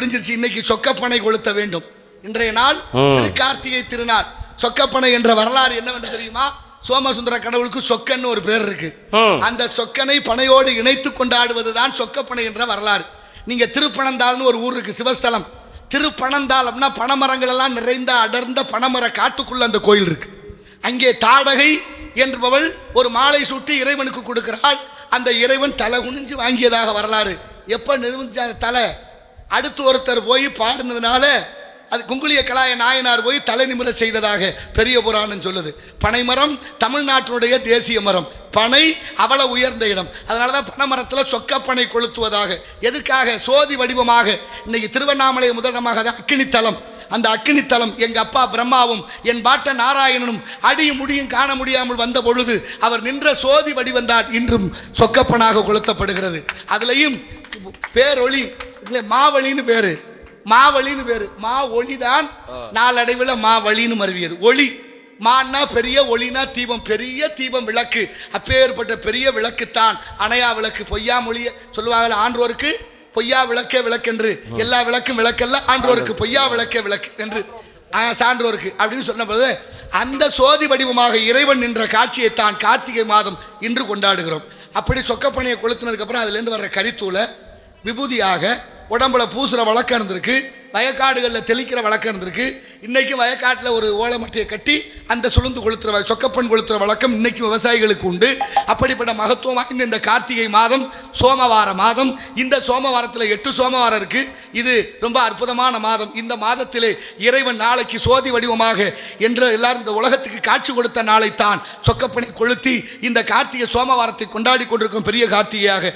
விடிஞ்சிருச்சு. இன்னைக்கு சொக்கப்பனை கொளுத்த வேண்டும். இன்றைய நாள். திருக்கார்த்திகை திருநாள். சொக்கப்பனை என்ற வரலாறு என்னவென்று தெரியுமா? சோமசுந்தர கடவுளுக்கு சொக்கன்னு ஒரு பேர் இருக்கு. அந்த சொக்கனை பனையோடு இணைத்து கொண்டாடுவதுதான் சொக்கப்பனை என்ற வரலாறு. நீங்க திருப்பனந்தாள்னு ஒரு ஊர் இருக்கு சிவஸ்தலம். திருப்பனந்தாள் அப்படின்னா பனைமரங்கள் எல்லாம் நிறைந்த அடர்ந்த பனைமர காட்டுக்குள்ள அந்த கோயில் இருக்கு. அங்கே தாடகை என்பவள் ஒரு மாலை சூட்டி இறைவனுக்கு கொடுக்கிறாள். அந்த இறைவன் தலை குனிஞ்சு வாங்கியதாக வரலாறு. எப்ப நிறுவனிச்சு அந்த தலை. அடுத்து ஒருத்தர் போய் பாடினதுனால அது குங்குளிய கலாய நாயனார் போய் தலைநிமிர செய்ததாக பெரிய புராணம் சொல்லுது. பனைமரம் தமிழ்நாட்டினுடைய தேசிய மரம். பனை அவள உயர்ந்த இடம். அதனால தான் பனைமரத்தில் சொக்கப்பனை கொளுத்துவதாக. எதுக்காக? சோதி வடிவமாக. இன்னைக்கு திருவண்ணாமலை முதலமாக அது அக்கினித்தலம். அந்த அக்கினித்தலம் எங்கள் அப்பா பிரம்மாவும் என் பாட்ட நாராயணனும் அடியும் முடியும் காண முடியாமல் வந்த பொழுது அவர் நின்ற சோதி வடிவந்தான் இன்றும் சொக்கப்பனாக கொளுத்தப்படுகிறது. அதுலேயும் பேரொளி இல்லை மாவழின்னு பேரு. மாவழின்னு பேரு. மா ஒளிதான் நாளடைவில் மாவழின்னு மருவியது. ஒளி. மான்னா பெரிய ஒளினா தீபம். பெரிய தீபம் விளக்கு. அப்பேற்பட்ட பெரிய விளக்குத்தான். அணையா விளக்கு பொய்யா மொழிய சொல்லுவாங்கல்ல ஆன்றோருக்கு பொய்யா விளக்கே விளக்கென்று. எல்லா விளக்கும் விளக்கல்ல ஆன்றோருக்கு பொய்யா விளக்கே விளக்கு என்று. சான்றோருக்கு அப்படின்னு சொன்னபோது அந்த சோதி வடிவமாக இறைவன் நின்ற காட்சியை தான் கார்த்திகை மாதம் இன்று கொண்டாடுகிறோம். அப்படி சொக்கப்பனையை கொளுத்துனதுக்கு அப்புறம் அதுலேருந்து வர்ற கரித்தூளை விபூதியாக உடம்புல பூசுகிற வழக்கம் இருந்திருக்கு வயக்காடுகளில் தெளிக்கிற வழக்கம் இருந்திருக்கு இன்றைக்கும் வயக்காட்டில் ஒரு ஓலமட்டையை கட்டி அந்த சுளுந்து கொளுத்துற வ- சொக்கப்பன் கொளுத்துற வழக்கம் இன்றைக்கும் விவசாயிகளுக்கு உண்டு. அப்படிப்பட்ட மகத்துவம் வாய்ந்த இந்த கார்த்திகை மாதம் சோமவார மாதம். இந்த சோமவாரத்தில் எட்டு சோமவாரம் இருக்குது இது ரொம்ப அற்புதமான மாதம். இந்த மாதத்திலே இறைவன் நாளைக்கு சோதி வடிவமாக என்று எல்லாரும் இந்த உலகத்துக்கு காட்சி கொடுத்த நாளைத்தான் சொக்கப்பனை கொளுத்தி இந்த கார்த்திகை சோமவாரத்தை கொண்டாடி கொண்டிருக்கும் பெரிய கார்த்திகையாக